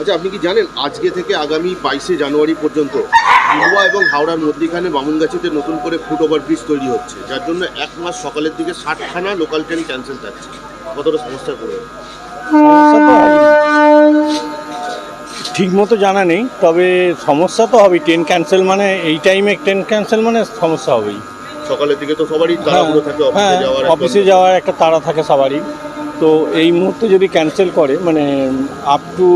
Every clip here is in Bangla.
আচ্ছা আপনি কি জানেন আজকে থেকে আগামী বাইশে জানুয়ারি পর্যন্ত লিলুয়া এবং হাওড়ার মধ্যিখানে বামুনগাছিতে নতুন করে ফুট ওভার ব্রিজ তৈরি হচ্ছে যার জন্য এক মাস সকালের দিকে ষাটখানা লোকাল ট্রেন ক্যান্সেল থাকছে। কতটা সমস্যা পড়বে ঠিক মতো জানা নেই তবে সমস্যা তো হবেই। ট্রেন ক্যান্সেল মানে এই টাইমে ট্রেন ক্যান্সেল মানে সমস্যা হবেই। সকালের দিকে তো সবারই তাড়াহুড়ো থাকে অফিসে হ্যাঁ যাওয়ার অফিসে যাওয়ার একটা তাড়া থাকে সবারই। তো এই মুহূর্তে যদি ক্যান্সেল করে মানে আপ টু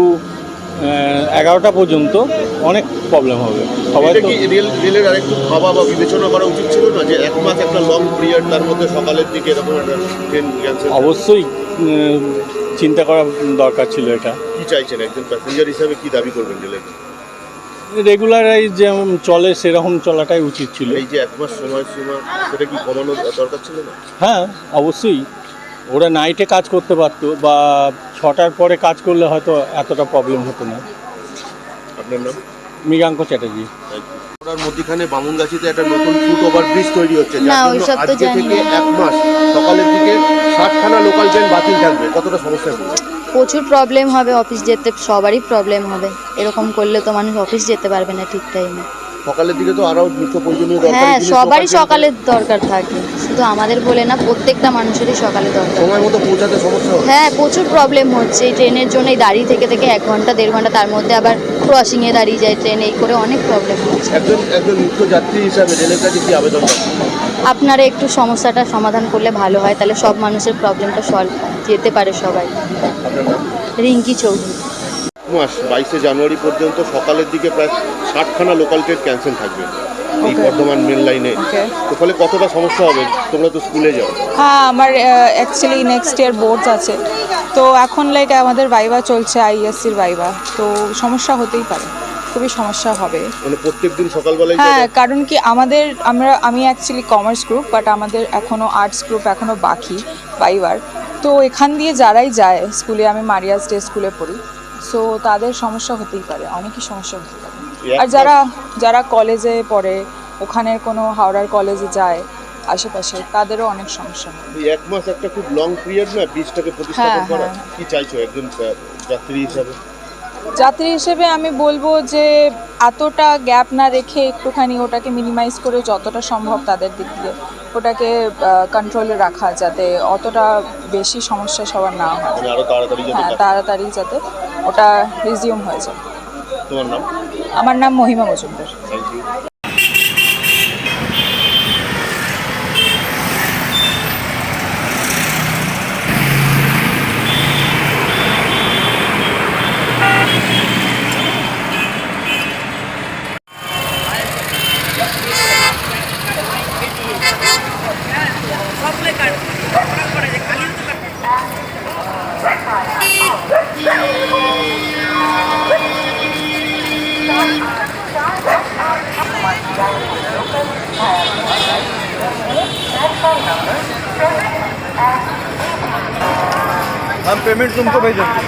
এগারোটা পর্যন্ত অনেক প্রবলেম হবে। সবাই কি রেল রেলের আরেকটু ভাবা বা বিবেচনা করা উচিত ছিল না যে এক মাস একটা লং পিরিয়ড তার মধ্যে সকালের দিকে এরকম একটা ট্রেন ক্যান্সেল অবশ্যই চিন্তা করা দরকার ছিল এটা। কি চাইছেন একজন প্যাসেঞ্জার হিসাবে? কি দাবি করবেন রেলের রেগুলারাইজ যেমন চলে সেরকম চলাটাই উচিত ছিল। এই যে এক মাস সময়সীমা সেটা কি কমানো দরকার ছিল না? হ্যাঁ অবশ্যই। ওরা নাইটে কাজ করতে পারতো বা ছটার পরে কাজ করলে হয়তো এতটা প্রবলেম হতো না। আপনার নাম? মৃগাঙ্ক চ্যাটার্জি। ওনার মধ্যখানে বামুনগাছিতে একটা নতুন ফুট ওভার ব্রিজ তৈরি হচ্ছে না, যার জন্য আজকে থেকে এক মাস সকালের দিকে ষাটখানা লোকাল ট্রেন বাতিল থাকবে। কতটা সমস্যা হবে প্রচুর প্রবলেম হবে অফিস যেতে সবারই প্রবলেম হবে। এরকম করলে তো মানুষ অফিস যেতে পারবে না ঠিক টাইমে সকালের দিকে তো আরও নিত্য প্রয়োজনীয় দরকারি হ্যাঁ সবারই local train সকালে দরকার থাকে। শুধু আমাদের বলে না প্রত্যেকটা মানুষেরই সকালে দরকার। সময় মতো পৌঁছাতে সমস্যা হ্যাঁ। প্রচুর প্রবলেম হচ্ছে। এই ট্রেনের জন্য এই দাঁড়িয়ে থেকে থেকে এক ঘণ্টা দেড় ঘণ্টা তার মধ্যে আবার ক্রসিংয়ে দাঁড়িয়ে যায় ট্রেন এই করে অনেক প্রবলেম হচ্ছে। একজন একজন নিত্য যাত্রী হিসাবে রেলের কাছে কি আবেদন আপনারা একটু সমস্যাটা সমাধান করলে ভালো হয় তাহলে সব মানুষের প্রবলেমটা সলভ যেতে পারে সবাই। রিঙ্কি চৌধুরী। মাস বাইশে জানুয়ারি পর্যন্ত সকালের দিকে প্রায় ষাটখানা লোকাল ট্রেন ক্যান্সেল থাকবে। এই বর্ধমান মেন লাইনে তো ফলে কতটা সমস্যা হবে? তোমরা তো স্কুলে যাও। হ্যাঁ আমার অ্যাকচুয়ালি নেক্সট ইয়ার বোর্ডস আছে। তো এখন লাইক আমাদের ভাইবা চলছে আইএসসির ভাইবা তো সমস্যা হতেই পারে। খুবই সমস্যা হবে। মানে প্রত্যেক দিন সকালবেলায় হ্যাঁ কারণ কি আমাদের আমরা আমি অ্যাকচুয়ালি কমার্স গ্রুপ বাট আমাদের এখনও আর্টস গ্রুপ এখনও বাকি ভাইবার তো এখান দিয়ে যারাই যায় স্কুলে আমি মারিয়াস ডে স্কুলে পড়ি। সো তাদের সমস্যা হতেই পারে অনেকই সমস্যা হতে পারে। আর যারা যারা কলেজে পড়ে ওখানে কোনো হাওড়ার কলেজে যায় আশেপাশে তাদেরও অনেক সমস্যা এই এক মাস একটা খুব লং পিরিয়ড না বীজটাকে প্রতিস্থাপন হ্যাঁ, করা? হ্যাঁ। কি চাইছো একজন যাত্রী হিসাবে? যাত্রী হিসেবে আমি বলব যে এতটা গ্যাপ না রেখে একটুখানি ওটাকে মিনিমাইজ করে যতটা সম্ভব তাদের দিক দিয়ে ওটাকে কন্ট্রোলে রাখা যাতে অতটা বেশি সমস্যা সবার না হয়। মানে তাড়াতাড়ি যাতে ওটা রিজিউম হয়ে যায় তোমার নাম? আমার নাম মহিমা মজুমদার। हम पेमेंट तुमको भेज देंगे